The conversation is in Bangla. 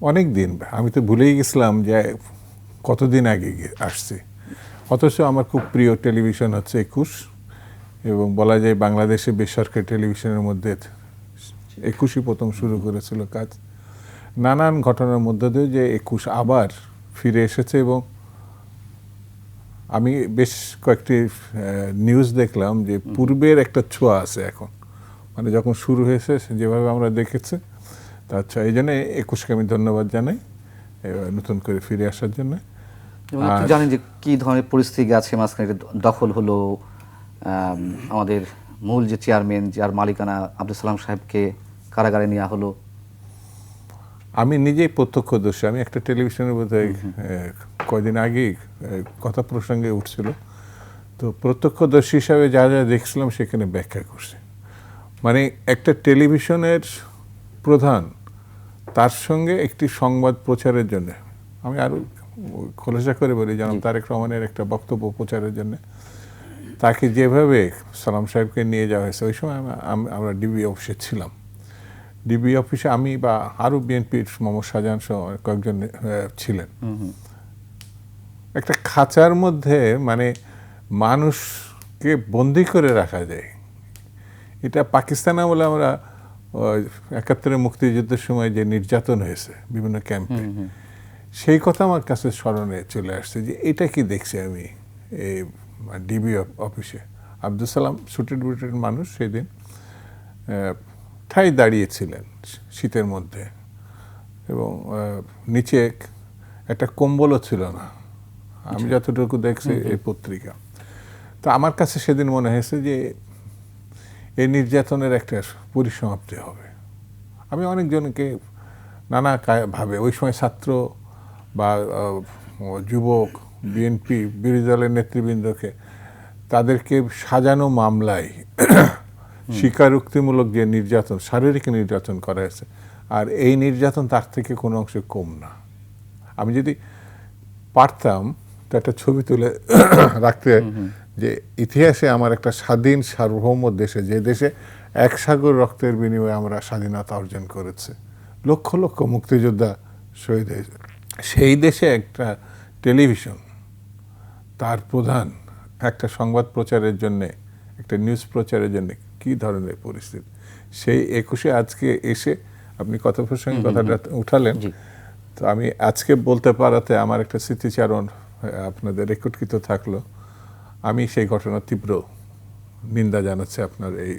অনেক দিন আমি তো ভুলেই গেছিলাম যে কতদিন আগে আসছি। অথচ আমার খুব প্রিয় টেলিভিশন হচ্ছে একুশ, এবং বলা যায় বাংলাদেশে বেসরকারি টেলিভিশনের মধ্যে একুশই প্রথম শুরু করেছিল কাজ। নানান ঘটনার মধ্য দিয়ে যে একুশ আবার ফিরে এসেছে এবং আমি বেশ কয়েকটি নিউজ দেখলাম যে পূর্বের একটা ছোঁয়া আছে এখন। মানে যখন শুরু হয়েছে, যেভাবে আমরা দেখেছি তা আচ্ছা এই জন্য একুশকে আমি ধন্যবাদ জানাই নতুন করে ফিরে আসার জন্য। জানেন যে কি ধরনের পরিস্থিতি আছে মাঝখানে দখল হলো আমাদের মূল যে চেয়ারম্যান যার মালিকানা আব্দুল সালাম সাহেবকে কারাগারে নেওয়া হলো। আমি নিজেই প্রত্যক্ষদর্শী আমি একটা টেলিভিশনের বোধহয় কয়দিন আগেই কথা প্রসঙ্গে উঠছিল। তো প্রত্যক্ষদর্শী হিসাবে যা যা দেখছিলাম সেখানে ব্যাখ্যা করছি। মানে একটা টেলিভিশনের প্রধান তার সঙ্গে একটি সংবাদ প্রচারের জন্য। আমি আরও খোলসা করে বলি যেমন তারেক রহমানের একটা বক্তব্য প্রচারের জন্য। তাকে যেভাবে সালাম সাহেবকে নিয়ে যাওয়া হয়েছে ওই সময় আমরা- ডিবি অফিসে ছিলাম। ডিবি অফিসে আমি বা আরও বিএনপির মোহাম্মদ শাহজাহান সহ কয়েকজন ছিলেন। একটা খাঁচার মধ্যে মানে মানুষকে বন্দি করে রাখা যায়। এটা পাকিস্তান আমলে আমরা ওই একাত্তরের মুক্তিযুদ্ধের সময় যে নির্যাতন হয়েছে বিভিন্ন ক্যাম্পে সেই কথা আমার কাছে স্মরণে চলে আসছে যে এটা কি দেখছি আমি এই ডিবি অফিসে। আব্দুল সালাম সুটেড বুটেড মানুষ সেদিন ঠাই দাঁড়িয়েছিলেন শীতের মধ্যে এবং নিচে একটা কম্বলও ছিল না। আমি যতটুকু দেখছি এই পত্রিকা। তো আমার কাছে সেদিন মনে হয়েছে যে এই নির্যাতনের একটা পরিসমাপ্তি হবে। আমি অনেকজনকে নানা ভাবে ওই সময় ছাত্র বা যুবক বিএনপি বিরোধী দলের নেতৃবৃন্দকে তাদেরকে সাজানো মামলায় স্বীকারোক্তিমূলক যে নির্যাতন শারীরিক নির্যাতন করা হয়েছে আর এই নির্যাতন তার থেকে কোনো অংশে কম না। আমি যদি পারতাম তো একটা ছবি তুলে রাখতে যে ইতিহাসে আমার একটা স্বাধীন সার্বভৌম দেশে যে দেশে এক সাগর রক্তের বিনিময়ে আমরা স্বাধীনতা অর্জন করেছে লক্ষ লক্ষ মুক্তিযোদ্ধা শহীদ হয়েছে। সেই দেশে একটা টেলিভিশন তার প্রধান একটা সংবাদ প্রচারের জন্য একটা নিউজ প্রচারের জন্য কি ধরনের পরিস্থিতি? সেই একুশে আজকে এসে আপনি কথা প্রসঙ্গে কথাটা উঠালেন। তো আমি আজকে বলতে পারাতে আমার একটা স্মৃতিচারণ আপনাদের রেকর্ডকৃত থাকল। আমি সেই ঘটনার তীব্র নিন্দা জানাচ্ছি আপনার এই